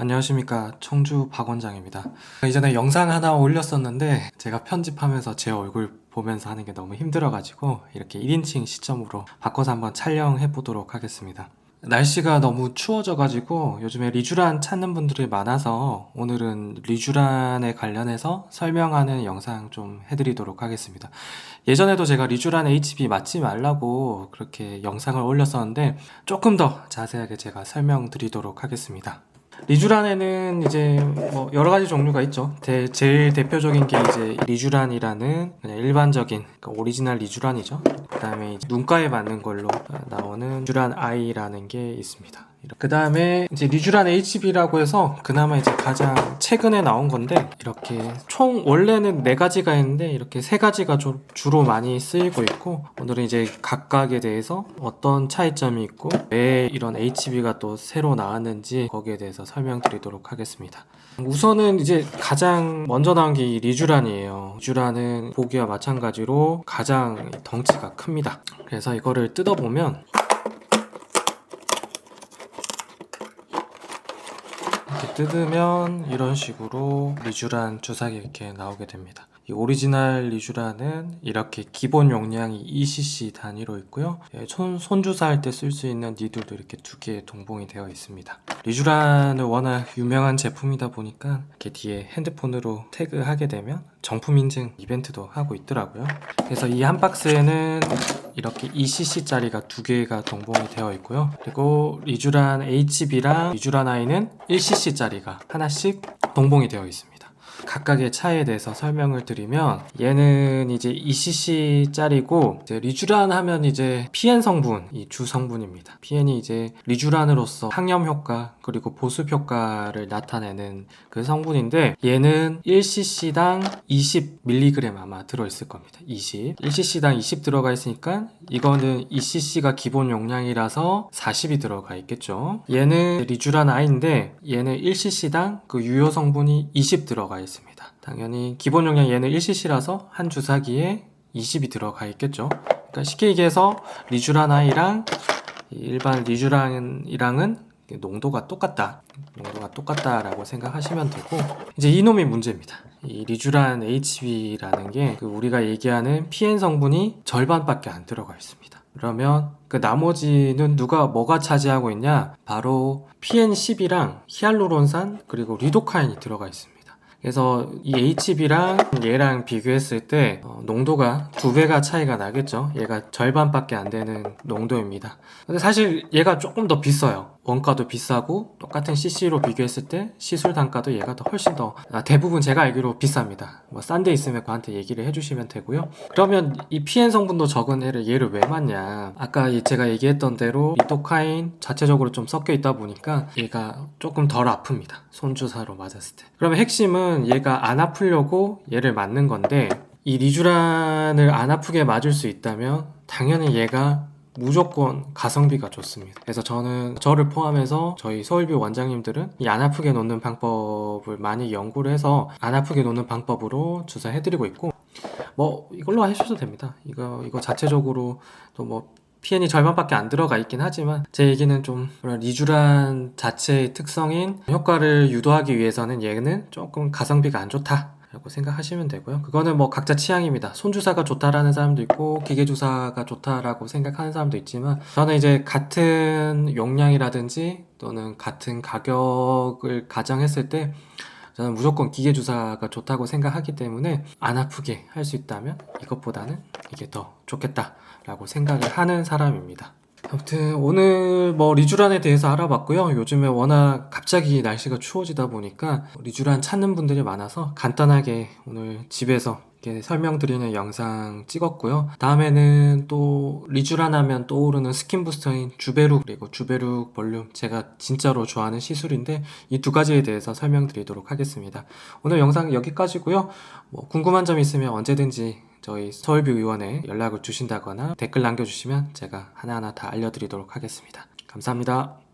안녕하십니까 청주 박 원장입니다. 이전에 영상 하나 올렸었는데 제가 편집하면서 제 얼굴 보면서 하는 게 너무 힘들어가지고 이렇게 1인칭 시점으로 바꿔서 한번 촬영해 보도록 하겠습니다. 날씨가 너무 추워져가지고 요즘에 리쥬란 찾는 분들이 많아서 오늘은 리쥬란에 관련해서 설명하는 영상 좀 해드리도록 하겠습니다. 예전에도 제가 리쥬란 HB 맞지 말라고 그렇게 영상을 올렸었는데 조금 더 자세하게 제가 설명드리도록 하겠습니다. 리쥬란에는 이제 뭐 여러 가지 종류가 있죠. 대- 제일 대표적인 게 이제 리쥬란이라는 그냥 일반적인 그러니까 오리지널 리쥬란이죠. 그다음에 눈가에 맞는 걸로 나오는 리쥬란 I라는 게 있습니다. 그 다음에 이제 리쥬란 HB라고 해서 그나마 이제 가장 최근에 나온 건데 이렇게 총 원래는 네 가지가 있는데 이렇게 세 가지가 주- 주로 많이 쓰이고 있고 오늘은 이제 각각에 대해서 어떤 차이점이 있고 왜 이런 HB가 또 새로 나왔는지 거기에 대해서 설명드리도록 하겠습니다. 우선은 이제 가장 먼저 나온 게 이 리쥬란이에요. 리쥬란은 보기와 마찬가지로 가장 덩치가 큽니다. 그래서 이거를 뜯어보면 이렇게 뜯으면 이런 식으로 리쥬란 주사기 이렇게 나오게 됩니다. 이 오리지널 리쥬란은 이렇게 기본 용량이 2cc 단위로 있고요. 예, 손, 손주사 할 때 쓸 수 있는 니들도 이렇게 두 개 동봉이 되어 있습니다. 리쥬란은 워낙 유명한 제품이다 보니까 이렇게 뒤에 핸드폰으로 태그하게 되면 정품 인증 이벤트도 하고 있더라고요. 그래서 이 한 박스에는 이렇게 2cc짜리가 두 개가 동봉이 되어 있고요. 그리고 리쥬란 HB랑 리쥬란 I는 1cc짜리가 하나씩 동봉이 되어 있습니다. 각각의 차이에 대해서 설명을 드리면 얘는 이제 2cc짜리고 이제 리쥬란 하면 이제 PN 성분 이 주 성분입니다. PN이 이제 리쥬란으로서 항염 효과 그리고 보습 효과를 나타내는 그 성분인데 얘는 1cc당 20mg 아마 들어 있을 겁니다. 20. 1cc당 20 들어가 있으니까 이거는 2cc가 기본 용량이라서 40이 들어가 있겠죠. 얘는 리쥬란 I인데 얘는 1cc당 그 유효 성분이 20 들어가 있습니다. 당연히 기본 용량 얘는 1cc라서 한 주사기에 20이 들어가 있겠죠. 그러니까 쉽게 얘기해서 리쥬란 이 일반 리쥬란이랑은 농도가 똑같다. 농도가 똑같다라고 생각하시면 되고 이제 이놈이 문제입니다. 이 리쥬란 HB라는 게 그 우리가 얘기하는 PN 성분이 절반밖에 안 들어가 있습니다. 그러면 그 나머지는 누가 뭐가 차지하고 있냐? 바로 PN10이랑 히알루론산 그리고 리도카인이 들어가 있습니다. 그래서 이 HB랑 얘랑 비교했을 때 어, 농도가 두 배가 차이가 나겠죠. 얘가 절반밖에 안 되는 농도입니다. 근데 사실 얘가 조금 더 비싸요. 원가도 비싸고 똑같은 CC로 비교했을 때 시술 단가도 얘가 더 훨씬 더 아, 대부분 제가 알기로 비쌉니다. 뭐 싼 데 있으면 저한테 얘기를 해주시면 되고요. 그러면 이 PN 성분도 적은 애를 얘를 왜 맞냐? 아까 이 제가 얘기했던 대로 리도카인 자체적으로 좀 섞여 있다 보니까 얘가 조금 덜 아픕니다. 손주사로 맞았을 때. 그러면 핵심은 얘가 안 아프려고 얘를 맞는 건데 이 리쥬란을 안 아프게 맞을 수 있다면 당연히 얘가 무조건 가성비가 좋습니다. 그래서 저는 저를 포함해서 저희 서울비 원장님들은 이 안 아프게 놓는 방법을 많이 연구를 해서 안 아프게 놓는 방법으로 주사해드리고 있고 뭐 이걸로 해주셔도 됩니다. 이거 이거 자체적으로 또뭐 PN이 절반밖에 안 들어가 있긴 하지만 제 얘기는 좀 리쥬란 자체의 특성인 효과를 유도하기 위해서는 얘는 조금 가성비가 안 좋다. 라고 생각하시면 되고요. 그거는 뭐 각자 취향입니다. 손주사가 좋다라는 사람도 있고 기계주사가 좋다라고 생각하는 사람도 있지만 저는 이제 같은 용량이라든지 또는 같은 가격을 가정했을 때 저는 무조건 기계주사가 좋다고 생각하기 때문에 안 아프게 할 수 있다면 이것보다는 이게 더 좋겠다라고 생각을 하는 사람입니다. 아무튼 오늘 뭐 리쥬란에 대해서 알아봤고요. 요즘에 워낙 갑자기 날씨가 추워지다 보니까 리쥬란 찾는 분들이 많아서 간단하게 오늘 집에서 이렇게 설명드리는 영상 찍었고요. 다음에는 또 리쥬란 하면 떠오르는 스킨 부스터인 주베룩 그리고 주베룩 볼륨 제가 진짜로 좋아하는 시술인데 이 두 가지에 대해서 설명드리도록 하겠습니다. 오늘 영상 여기까지고요. 뭐 궁금한 점 있으면 언제든지 저희 서울뷰 의원에 연락을 주신다거나 댓글 남겨주시면 제가 하나하나 다 알려드리도록 하겠습니다. 감사합니다.